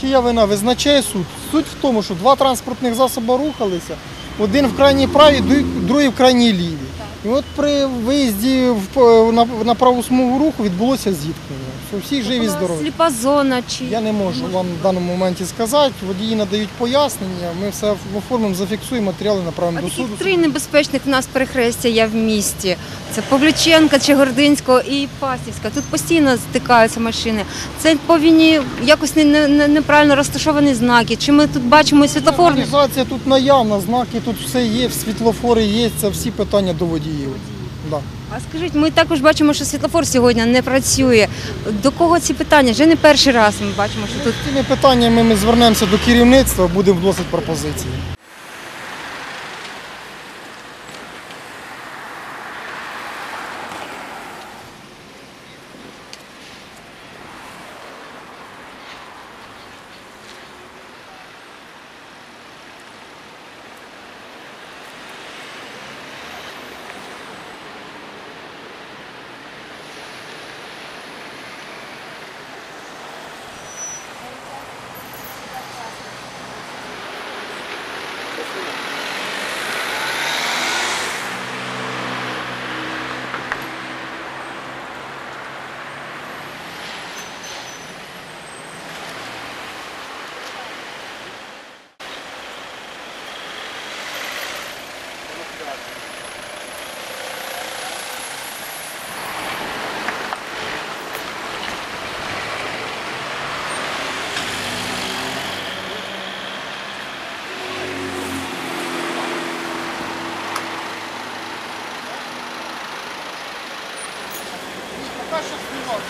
чия вина визначає суд. Суть в тому, що два транспортних засоби рухалися, один в крайній правій, другий в крайній лівій. І от при виїзді на, на праву смугу руху відбулося зіткнення. Що всі живі здорові. Сліпа зона чи Я не можу вам в даному моменті сказати. Водії надають пояснення. Ми все оформимо, зафіксуємо матеріали направимо а до таких суду. три небезпечних в нас перехрестя є в місті. Це Павлюченка, Чигординського і Пасівська. Тут постійно стикаються машини. Це повинні якось не, не, не- неправильно розташовані знаки. Чи ми тут бачимо світлофорні? Організація тут наявна, знаки тут все є, світлофори є, це всі питання до водіїв. Да. А скажіть, ми також бачимо, що світлофор сьогодні не працює. До кого ці питання? Вже не перший раз ми бачимо, що тут цими питаннями ми звернемося до керівництва, будемо вносити пропозиції. Поки що знімав.